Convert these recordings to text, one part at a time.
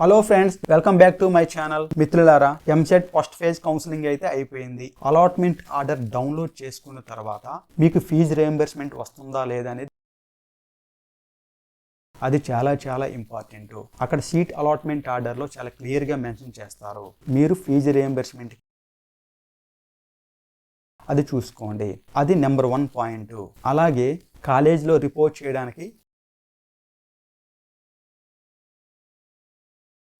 Hello friends welcome back to my channel మిత్రులారా EAMCET first phase counselling అయితే అయిపోయింది. Allotment order download చేసుకున్న తర్వాత మీకు ఫీజు రియంబర్స్మెంట్ వస్తుందా లేదా అనేది అది చాలా చాలా ఇంపార్టెంట్ అక్కడ సీట్ అలాట్మెంట్ ఆర్డర్లో చాలా క్లియర్గా మెన్షన్ చేస్తారు. మీరు ఫీజు రియంబర్స్మెంట్ అది చూసుకోండి. అది నెంబర్ వన్ పాయింట్ అలాగే కాలేజీలో రిపోర్ట్ చేయడానికి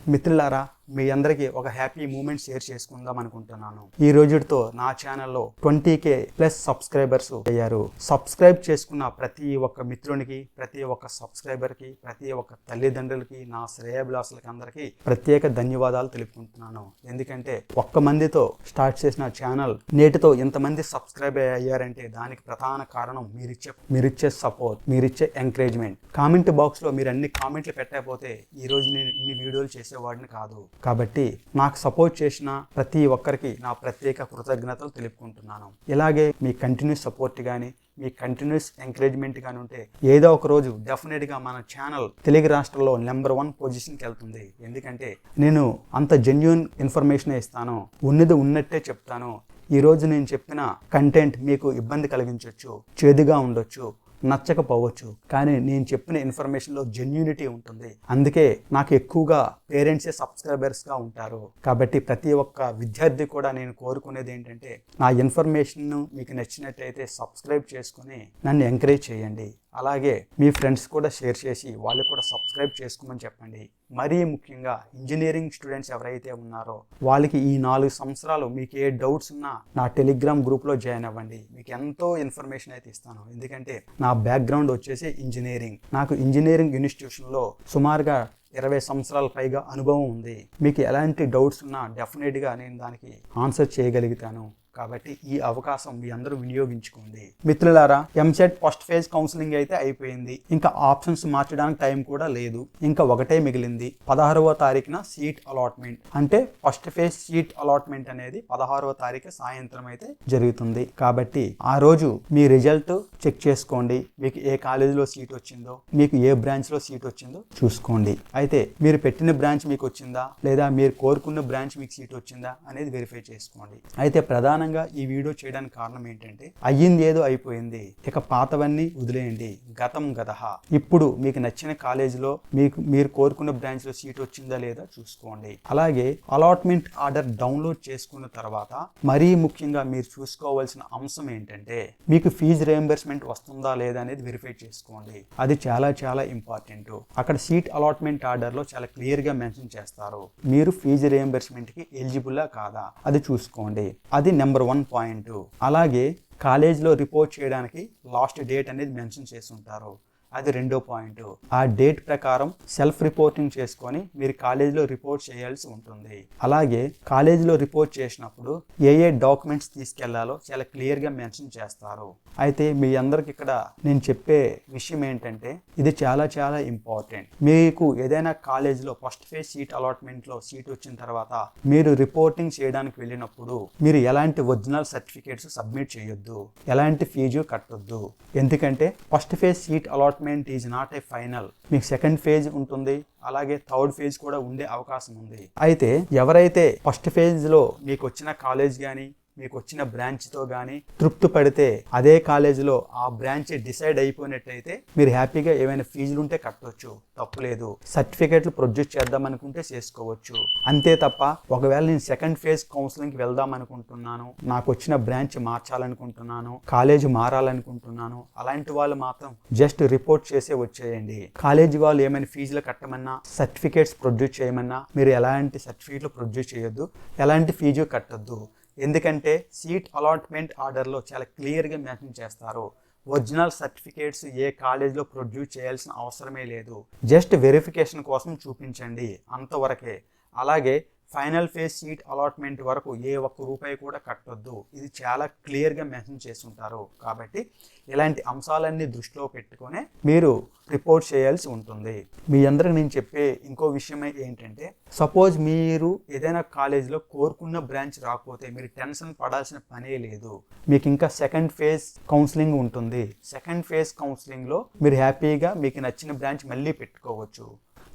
మిత్రులారా మీ అందరికీ ఒక హ్యాపీ మూమెంట్ షేర్ చేసుకుందాం అనుకుంటున్నాను. ఈ రోజుతో నా ఛానల్లో ట్వంటీ కే ప్లస్ సబ్స్క్రైబర్స్ అయ్యారు. సబ్స్క్రైబ్ చేసుకున్న ప్రతి ఒక్క మిత్రునికి ప్రతి ఒక్క సబ్స్క్రైబర్కి ప్రతి ఒక్క తల్లిదండ్రులకి నా శ్రేయభిలాసులకి అందరికీ ప్రత్యేక ధన్యవాదాలు తెలుపుకుంటున్నాను. ఎందుకంటే ఒక్క మందితో స్టార్ట్ చేసిన ఛానల్ నేటితో ఇంతమంది సబ్స్క్రైబ్ అయ్యారంటే దానికి ప్రధాన కారణం మీరిచ్చే మీరిచ్చే సపోర్ట్ మీరిచ్చే ఎంకరేజ్మెంట్. కామెంట్ బాక్స్లో మీరు అన్ని కామెంట్లు పెట్టకపోతే ఈ రోజు నేను ఇన్ని వీడియోలు చేసేవాడిని కాదు. కాబట్టి నాకు సపోర్ట్ చేసిన ప్రతి ఒక్కరికి నా ప్రత్యేక కృతజ్ఞతలు తెలుపుకుంటున్నాను. ఇలాగే మీ కంటిన్యూస్ సపోర్ట్ కానీ మీ కంటిన్యూస్ ఎంకరేజ్మెంట్ కానీ ఉంటే ఏదో ఒక రోజు డెఫినెట్గా మన ఛానల్ తెలుగు రాష్ట్రంలో నెంబర్ వన్ పొజిషన్కి వెళ్తుంది. ఎందుకంటే నేను అంత జెన్యున్ ఇన్ఫర్మేషన్ ఇస్తాను ఉన్నది ఉన్నట్టే చెప్తాను. ఈ రోజు నేను చెప్పిన కంటెంట్ మీకు ఇబ్బంది కలిగించవచ్చు చేదుగా ఉండొచ్చు. నచ్చకపోవచ్చు. కానీ నేను చెప్పిన ఇన్ఫర్మేషన్లో జెన్యూనిటీ ఉంటుంది. అందుకే నాకు ఎక్కువగా పేరెంట్సే సబ్స్క్రైబర్స్గా ఉంటారు. కాబట్టి ప్రతి ఒక్క విద్యార్థి కూడా నేను కోరుకునేది ఏంటంటే నా ఇన్ఫర్మేషన్ను మీకు నచ్చినట్టయితే సబ్స్క్రైబ్ చేసుకుని నన్ను ఎంకరేజ్ చేయండి. అలాగే మీ ఫ్రెండ్స్ కూడా షేర్ చేసి వాళ్ళు కూడా సబ్స్క్రైబ్ చేసుకోమని చెప్పండి. మరీ ముఖ్యంగా ఇంజనీరింగ్ స్టూడెంట్స్ ఎవరైతే ఉన్నారో వాళ్ళకి ఈ నాలుగు సంవత్సరాలు మీకు ఏ డౌట్స్ ఉన్నా నా టెలిగ్రామ్ గ్రూప్లో జాయిన్ అవ్వండి. మీకు ఎంతో ఇన్ఫర్మేషన్ అయితే ఇస్తాను. ఎందుకంటే నా బ్యాక్గ్రౌండ్ వచ్చేసి ఇంజనీరింగ్. నాకు ఇంజనీరింగ్ ఇన్స్టిట్యూషన్లో సుమారుగా ఇరవై సంవత్సరాల పైగా అనుభవం ఉంది. మీకు ఎలాంటి డౌట్స్ ఉన్నా డెఫినెట్గా నేను దానికి ఆన్సర్ చేయగలుగుతాను. కాబట్టి ఈ అవకాశం మీ అందరూ వినియోగించుకోండి. మిత్రులారా ఎంసెట్ ఫస్ట్ ఫేజ్ కౌన్సిలింగ్ అయితే అయిపోయింది. ఇంకా ఆప్షన్స్ మార్చడానికి టైం కూడా లేదు. ఇంకా ఒకటే మిగిలింది. పదహారవ తారీఖున సీట్ అలాట్మెంట్. అంటే ఫస్ట్ ఫేజ్ సీట్ అలాట్మెంట్ అనేది పదహారవ తారీఖు సాయంత్రం అయితే జరుగుతుంది. కాబట్టి ఆ రోజు మీ రిజల్ట్ చెక్ చేసుకోండి. మీకు ఏ కాలేజీలో సీట్ వచ్చిందో మీకు ఏ బ్రాంచ్లో సీట్ వచ్చిందో చూసుకోండి. అయితే మీరు పెట్టిన బ్రాంచ్ మీకు వచ్చిందా? లేదా మీరు కోరుకున్న బ్రాంచ్ మీకు సీట్ వచ్చిందా అనేది వెరిఫై చేసుకోండి. అయితే ప్రధాన ప్రధానంగా ఈ వీడియో చేయడానికి కారణం ఏంటంటే అయ్యింది ఏదో అయిపోయింది. ఇక పాతవన్నీ వదిలేయండి. గతం గదహ. ఇప్పుడు మీకు నచ్చిన కాలేజీలో మీకు మీరు కోరుకున్న బ్రాంచ్లో సీట్ వచ్చిందా లేదా చూసుకోండి. అలాగే అలాట్మెంట్ ఆర్డర్ డౌన్లోడ్ చేసుకున్న తర్వాత మరీ ముఖ్యంగా మీరు చూసుకోవాల్సిన అంశం ఏంటంటే మీకు ఫీజు రియంబర్స్మెంట్ వస్తుందా లేదా అనేది వెరిఫై చేసుకోండి. అది చాలా చాలా ఇంపార్టెంట్. అక్కడ సీట్ అలాట్మెంట్ ఆర్డర్లో చాలా క్లియర్గా మెన్షన్ చేస్తారు. మీరు ఫీజు రియంబర్స్మెంట్కి ఎలిజిబుల్లా కాదా? అది చూసుకోండి. అది నెంబర్ వన్ పాయింట్ అలాగే కాలేజీలో రిపోర్ట్ చేయడానికి లాస్ట్ డేట్ అనేది మెన్షన్ చేసి ఉంటారు. అది రెండో పాయింట్. ఆ డేట్ ప్రకారం సెల్ఫ్ రిపోర్టింగ్ చేసుకొని మీరు కాలేజీలో రిపోర్ట్ చేయాల్సి ఉంటుంది. అలాగే కాలేజీలో రిపోర్ట్ చేసినప్పుడు ఏ ఏ డాక్యుమెంట్స్ తీసుకెళ్ళాలో చాలా క్లియర్గా మెన్షన్ చేస్తారు. అయితే మీ అందరికి ఇక్కడ నేను చెప్పే విషయం ఏంటంటే ఇది చాలా చాలా ఇంపార్టెంట్. మీకు ఏదైనా కాలేజీలో ఫస్ట్ ఫేజ్ సీట్ అలాట్మెంట్లో సీట్ వచ్చిన తర్వాత మీరు రిపోర్టింగ్ చేయడానికి వెళ్ళినప్పుడు మీరు ఎలాంటి ఒరిజినల్ సర్టిఫికేట్స్ సబ్మిట్ చేయొద్దు. ఎలాంటి ఫీజు కట్టొద్దు. ఎందుకంటే first phase seat allotment is not a final మీకు సెకండ్ ఫేజ్ ఉంటుంది. అలాగే థర్డ్ ఫేజ్ కూడా ఉండే అవకాశం ఉంది. అయితే ఎవరైతే ఫస్ట్ ఫేజ్లో మీకు వచ్చిన కాలేజ్ కానీ మీకు వచ్చిన బ్రాంచ్తో కానీ తృప్తి పడితే అదే కాలేజీలో ఆ బ్రాంచ్ డిసైడ్ అయిపోయినట్టయితే మీరు హ్యాపీగా ఏమైనా ఫీజులు ఉంటే కట్టవచ్చు తప్పులేదు సర్టిఫికేట్లు ప్రొడ్యూస్ చేద్దాం అనుకుంటే చేసుకోవచ్చు. అంతే తప్ప ఒకవేళ నేను సెకండ్ ఫేజ్ కౌన్సిలింగ్కి వెళ్దాం అనుకుంటున్నాను నాకు వచ్చిన బ్రాంచ్ మార్చాలనుకుంటున్నాను కాలేజ్ మారాలనుకుంటున్నాను అలాంటి వాళ్ళు మాత్రం జస్ట్ రిపోర్ట్ చేసే వచ్చేయండి. కాలేజీ వాళ్ళు ఏమైనా ఫీజులు కట్టమన్నా సర్టిఫికేట్స్ ప్రొడ్యూస్ చేయమన్నా మీరు ఎలాంటి సర్టిఫికేట్లు ప్రొడ్యూస్ చేయొద్దు ఎలాంటి ఫీజు కట్టొద్దు. ఎందుకంటే సీట్ అలాట్మెంట్ ఆర్డర్లో చాలా క్లియర్గా మెన్షన్ చేస్తారు. ఒరిజినల్ సర్టిఫికేట్స్ ఏ కాలేజ్లో ప్రొడ్యూస్ చేయాల్సిన అవసరమే లేదు. జస్ట్ వెరిఫికేషన్ కోసం చూపించండి అంతవరకే. అలాగే ఫైనల్ ఫేజ్ సీట్ అలాట్మెంట్ వరకు ఏ ఒక్క రూపాయి కూడా కట్టొద్దు. ఇది చాలా క్లియర్గా మెన్షన్ చేసి ఉంటారు కాబట్టి ఇలాంటి అంశాలన్నీ దృష్టిలో పెట్టుకొని మీరు రిపోర్ట్ చేయాల్సి ఉంటుంది. మీ అందరికి నేను చెప్పే ఇంకో విషయం ఏంటంటే సపోజ్ మీరు ఏదైనా కాలేజీలో కోరుకున్న బ్రాంచ్ రాకపోతే మీరు టెన్షన్ పడాల్సిన పనే లేదు. మీకు ఇంకా సెకండ్ ఫేజ్ కౌన్సిలింగ్ ఉంటుంది. సెకండ్ ఫేజ్ కౌన్సిలింగ్లో మీరు హ్యాపీగా మీకు నచ్చిన బ్రాంచ్ మళ్ళీ పెట్టుకోవచ్చు.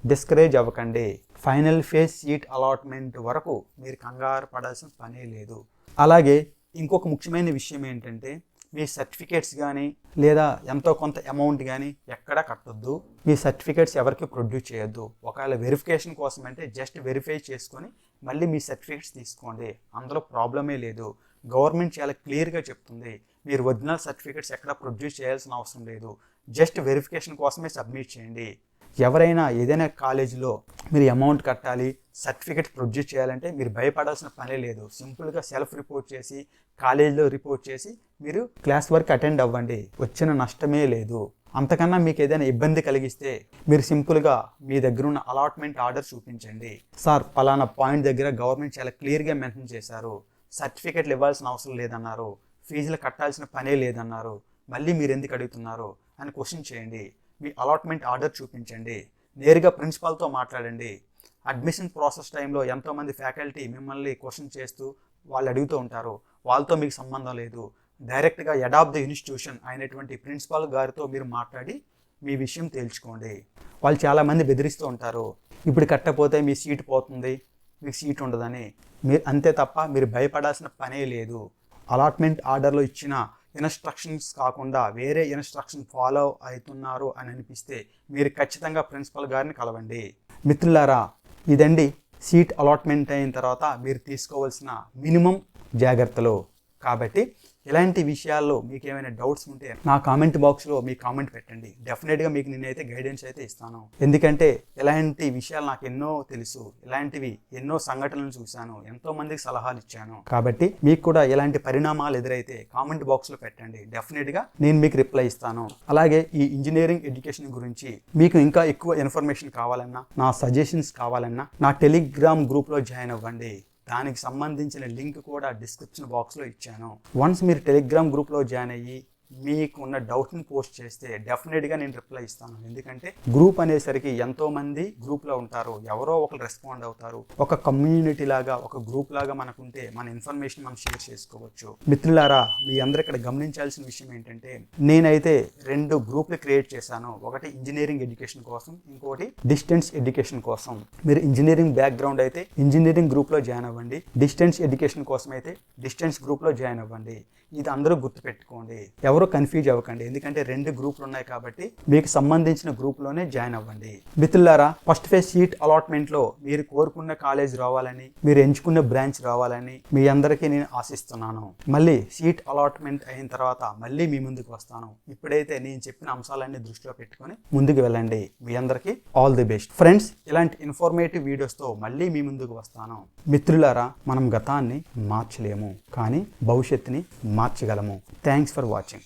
డిస్కరేజ్ అవ్వకండి. ఫైనల్ ఫేజ్ సీట్ అలాట్మెంట్ వరకు మీరు కంగారు పడాల్సిన పనే లేదు. అలాగే ఇంకొక ముఖ్యమైన విషయం ఏంటంటే మీ సర్టిఫికేట్స్ కానీ లేదా ఎంతో కొంత అమౌంట్ కానీ ఎక్కడా కట్టొద్దు. మీ సర్టిఫికేట్స్ ఎవరికి ప్రొడ్యూస్ చేయొద్దు. ఒకవేళ వెరిఫికేషన్ కోసం అంటే జస్ట్ వెరిఫై చేసుకొని మళ్ళీ మీ సర్టిఫికేట్స్ తీసుకోండి. అందులో ప్రాబ్లమే లేదు. గవర్నమెంట్ చాలా క్లియర్గా చెప్తుంది. మీరు ఒరిజినల్ సర్టిఫికేట్స్ ఎక్కడ ప్రొడ్యూస్ చేయాల్సిన అవసరం లేదు. జస్ట్ వెరిఫికేషన్ కోసమే సబ్మిట్ చేయండి. ఎవరైనా ఏదైనా కాలేజీలో మీరు అమౌంట్ కట్టాలి సర్టిఫికేట్ ప్రొడ్యూస్ చేయాలంటే మీరు భయపడాల్సిన పనే లేదు. సింపుల్గా సెల్ఫ్ రిపోర్ట్ చేసి కాలేజీలో రిపోర్ట్ చేసి మీరు క్లాస్ వర్క్ అటెండ్ అవ్వండి. వచ్చిన నష్టమే లేదు. అంతకన్నా మీకు ఏదైనా ఇబ్బంది కలిగిస్తే మీరు సింపుల్గా మీ దగ్గర ఉన్న అలాట్మెంట్ ఆర్డర్ చూపించండి. సార్ పలానా పాయింట్ దగ్గర గవర్నమెంట్ చాలా క్లియర్గా మెన్షన్ చేశారు. సర్టిఫికెట్లు ఇవ్వాల్సిన అవసరం లేదన్నారు. ఫీజులు కట్టాల్సిన పనే లేదన్నారు. మళ్ళీ మీరు ఎందుకు అడుగుతున్నారు? అని క్వశ్చన్ చేయండి. మీ అలాట్మెంట్ ఆర్డర్ చూపించండి. నేరుగా ప్రిన్సిపాల్తో మాట్లాడండి. అడ్మిషన్ ప్రాసెస్ టైంలో ఎంతోమంది ఫ్యాకల్టీ మిమ్మల్ని క్వశ్చన్ చేస్తూ వాళ్ళు అడుగుతూ ఉంటారు. వాళ్ళతో మీకు సంబంధం లేదు. డైరెక్ట్గా ఎడాప్ ద ఇన్స్టిట్యూషన్ అయినటువంటి ప్రిన్సిపాల్ గారితో మీరు మాట్లాడి మీ విషయం తేల్చుకోండి. వాళ్ళు చాలామంది బెదిరిస్తూ ఉంటారు. ఇప్పుడు కట్టకపోతే మీ సీట్ పోతుంది. మీకు సీట్ ఉండదని. మీరు అంతే తప్ప మీరు భయపడాల్సిన పనే లేదు. అలాట్మెంట్ ఆర్డర్లో ఇచ్చిన ఇన్స్ట్రక్షన్స్ కాకుండా వేరే ఇన్స్ట్రక్షన్ ఫాలో అవుతున్నారు అని అనిపిస్తే మీరు ఖచ్చితంగా ప్రిన్సిపల్ గారిని కలవండి. మిత్రులారా ఇదండి సీట్ అలాట్మెంట్ అయిన తర్వాత మీరు తీసుకోవాల్సిన మినిమం జాగ్రత్తలు. కాబట్టి ఇలాంటి విషయాల్లో మీకు ఏమైనా డౌట్స్ ఉంటే నా కామెంట్ బాక్స్లో మీ కామెంట్ పెట్టండి. డెఫినెట్గా మీకు నేనైతే గైడెన్స్ అయితే ఇస్తాను. ఎందుకంటే ఇలాంటి విషయాలు నాకు ఎన్నో తెలుసు. ఇలాంటివి ఎన్నో సంఘటనలు చూశాను. ఎంతో మందికి సలహాలు ఇచ్చాను. కాబట్టి మీకు కూడా ఇలాంటి పరిణామాలు ఎదురైతే కామెంట్ బాక్స్లో పెట్టండి. డెఫినెట్గా నేను మీకు రిప్లై ఇస్తాను. అలాగే ఈ ఇంజనీరింగ్ ఎడ్యుకేషన్ గురించి మీకు ఇంకా ఎక్కువ ఇన్ఫర్మేషన్ కావాలన్నా నా సజెషన్స్ కావాలన్నా నా టెలిగ్రామ్ గ్రూప్లో జాయిన్ అవ్వండి. దానికి సంబంధించిన లింక్ కూడా డిస్క్రిప్షన్ బాక్స్లో ఇచ్చాను. వన్స్ మీరు టెలిగ్రామ్ గ్రూప్లో జాయిన్ అయ్యి మీకున్న డౌట్ని పోస్ట్ చేస్తే డెఫినెట్గా నేను రిప్లై ఇస్తాను. ఎందుకంటే గ్రూప్ అనేసరికి ఎంతోమంది గ్రూప్లో ఉంటారు. ఎవరో ఒకరు రెస్పాండ్ అవుతారు. ఒక కమ్యూనిటీ లాగా ఒక గ్రూప్ లాగా మనకుంటే మన ఇన్ఫర్మేషన్ మనం షేర్ చేసుకోవచ్చు. మిత్రులారా మీ అందరూ ఇక్కడ గమనించాల్సిన విషయం ఏంటంటే నేనైతే రెండు గ్రూప్లు క్రియేట్ చేశాను. ఒకటి ఇంజనీరింగ్ ఎడ్యుకేషన్ కోసం ఇంకోటి డిస్టెన్స్ ఎడ్యుకేషన్ కోసం. మీరు ఇంజనీరింగ్ బ్యాక్గ్రౌండ్ అయితే ఇంజనీరింగ్ గ్రూప్లో జాయిన్ అవ్వండి. డిస్టెన్స్ ఎడ్యుకేషన్ కోసం అయితే డిస్టెన్స్ గ్రూప్లో జాయిన్ అవ్వండి. ఇది అందరూ గుర్తుపెట్టుకోండి. ఎవరు కన్ఫ్యూజ్ అవ్వకండి. ఎందుకంటే రెండు గ్రూపులు ఉన్నాయి కాబట్టి మీకు సంబంధించిన గ్రూప్లోనే జాయిన్ అవ్వండి. మిత్రులారా ఫస్ట్ ఫేజ్ సీట్ అలాట్మెంట్లో మీరు కోరుకున్న కాలేజ్ రావాలని మీరు ఎంచుకున్న బ్రాంచ్ రావాలని మీ అందరికీ నేను ఆశిస్తున్నాను. మళ్ళీ సీట్ అలాట్మెంట్ అయిన తర్వాత మళ్ళీ మీ ముందుకు వస్తాను. ఇప్పుడైతే నేను చెప్పిన అంశాలన్నీ దృష్టిలో పెట్టుకొని ముందుకు వెళ్ళండి. మీ అందరికీ ఆల్ ది బెస్ట్ ఫ్రెండ్స్ ఇలాంటి ఇన్ఫర్మేటివ్ వీడియోస్తో మళ్ళీ మీ ముందుకు వస్తాను. మిత్రులారా మనం గతాన్ని మార్చలేము కానీ భవిష్యత్తుని మార్చగలము. Thanks for watching